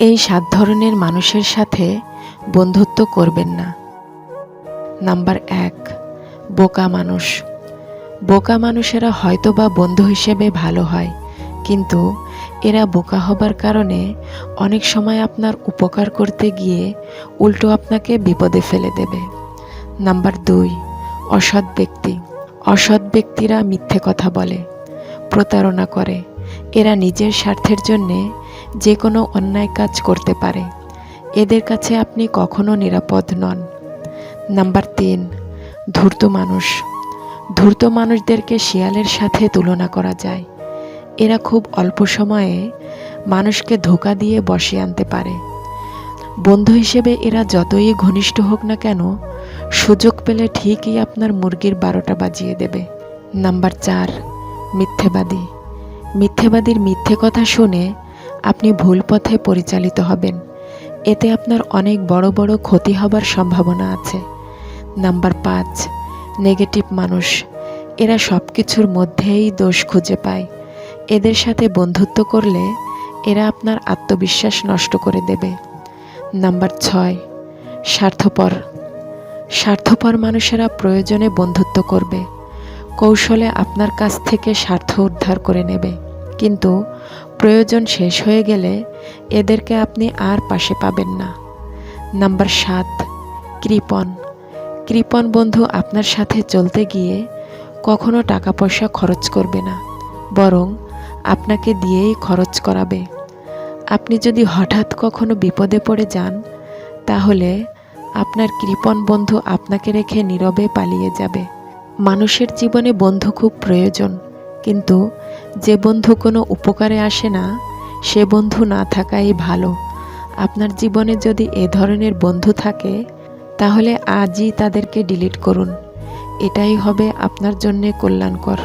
এই সাত ধরনের মানুষের সাথে বন্ধুত্ব করবেন না। নাম্বার এক, বোকা মানুষ। বোকা মানুষেরা হয়তো বা বন্ধু হিসেবে ভালো হয়, কিন্তু এরা বোকা হবার কারণে অনেক সময় আপনার উপকার করতে গিয়ে উল্টো আপনাকে বিপদে ফেলে দেবে। নাম্বার দুই, অসৎ ব্যক্তি। অসৎ ব্যক্তিরা মিথ্যে কথা বলে, প্রতারণা করে। এরা নিজের স্বার্থের জন্যে যে কোনো অন্যায় কাজ করতে পারে। এদের কাছে আপনি কখনো নিরাপদ নন। নাম্বার তিন, ধূর্ত মানুষ। ধূর্ত মানুষদেরকে শিয়ালের সাথে তুলনা করা যায়। এরা খুব অল্প সময়ে মানুষকে ধোকা দিয়ে বসে আনতে পারে। বন্ধু হিসেবে এরা যতই ঘনিষ্ঠ হোক না কেন, সুযোগ পেলে ঠিকই আপনার মুরগির বারোটা বাজিয়ে দেবে। নাম্বার চার, মিথ্যেবাদী। মিথ্যেবাদীর মিথ্যে কথা শুনে আপনি ভুল পথে পরিচালিত হবেন। এতে আপনার অনেক বড় বড় ক্ষতি হবার সম্ভাবনা আছে। নাম্বার পাঁচ, নেগেটিভ মানুষ। এরা সব কিছুর মধ্যেই দোষ খুঁজে পায়। এদের সাথে বন্ধুত্ব করলে এরা আপনার আত্মবিশ্বাস নষ্ট করে দেবে। নাম্বার ছয়, স্বার্থপর। স্বার্থপর মানুষেরা প্রয়োজনে বন্ধুত্ব করবে। কৌশলে আপনার কাছ থেকে স্বার্থ উদ্ধার করে নেবে। কিন্তু প্রয়োজন শেষ হয়ে গেলে এদেরকে আপনি আর পাশে পাবেন না। নাম্বার সাত, কৃপন। কৃপন বন্ধু আপনার সাথে চলতে গিয়ে কখনো টাকা পয়সা খরচ করবে না, বরং আপনাকে দিয়েই খরচ করাবে। আপনি যদি হঠাৎ কখনো বিপদে পড়ে যান, তাহলে আপনার কৃপন বন্ধু আপনাকে রেখে নীরবে পালিয়ে যাবে। মানুষের জীবনে বন্ধু খুব প্রয়োজন। কিন্তু যে বন্ধু কোনো উপকারে আসে না, সে বন্ধু না থাকাই ভালো। আপনার জীবনে যদি এ ধরনের বন্ধু থাকে, তাহলে আজই তাদেরকে ডিলিট করুন। এটাই হবে আপনার জন্যে কল্যাণকর।